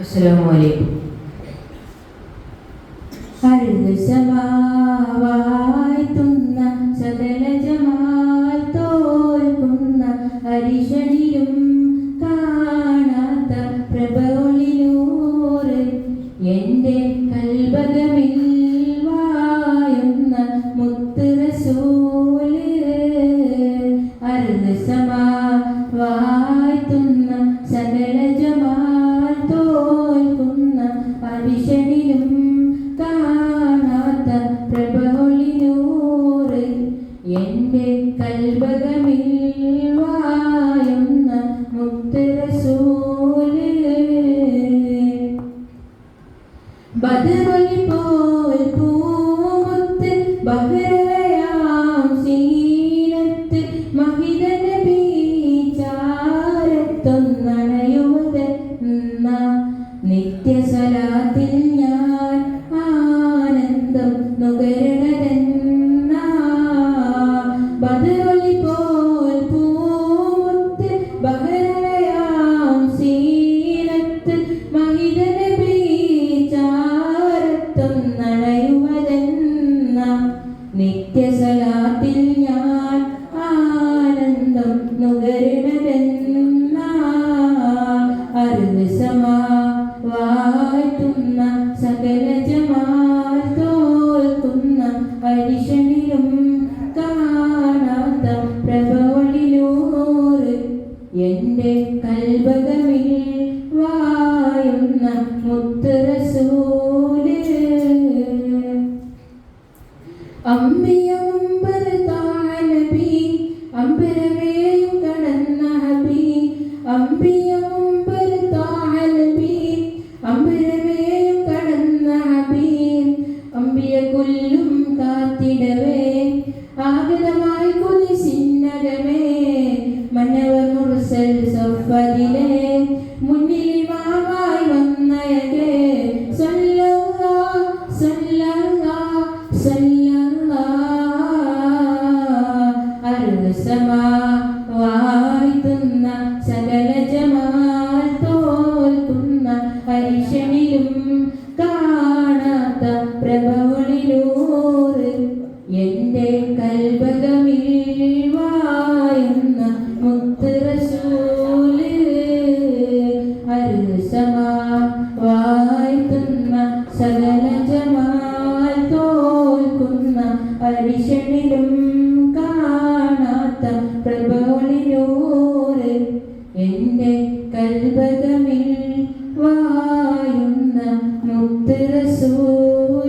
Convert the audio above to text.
അസ്സലാമു അലൈക്കും അഴുസമാവാഴ്ത്തുന്ന സകല ജമാൽ തോൽക്കുന്ന ഹരിഷനിലും കാണാത്ത പ്രഭൊളിലൂറ് എന്റെ കൽബകമിൽ വായുന്ന മുത്ത് റസൂൽ സമാ വാഴ്ത്തുന്ന സകല കൽബകമിൽ വായുന്ന മുത്ത് റസൂൽ ബദറൊലി നിത്യസലാത്തിൽ ഞാൻ ആനന്ദം നുകരണതെന്ന അറിവസമാ വാഴ്ത്തുന്ന സകല ജമാൽ തോൽക്കുന്ന അരിശനിലും കാണാത്ത പ്രഭവളിലൂറ് എന്റെ കൽബകമിൽ വായുന്ന മുത്ത് അമ്പിയമ്പർ താഴനബി അമ്പരവേയും പ്രഭവളിലൂറ് എന്റെ കൽബകമിൽ വായുന്ന മുത്ത് റസൂൽ അരുസമാ വാഴ്ത്തുന്ന സകല ജമാൽ തോൽക്കുന്ന പരിഷണിലും കാണാത്ത പ്രഭവളിലൂറ് എന്റെ കൽബകമിൽ വായുന്ന മുത്ത് റസൂൽ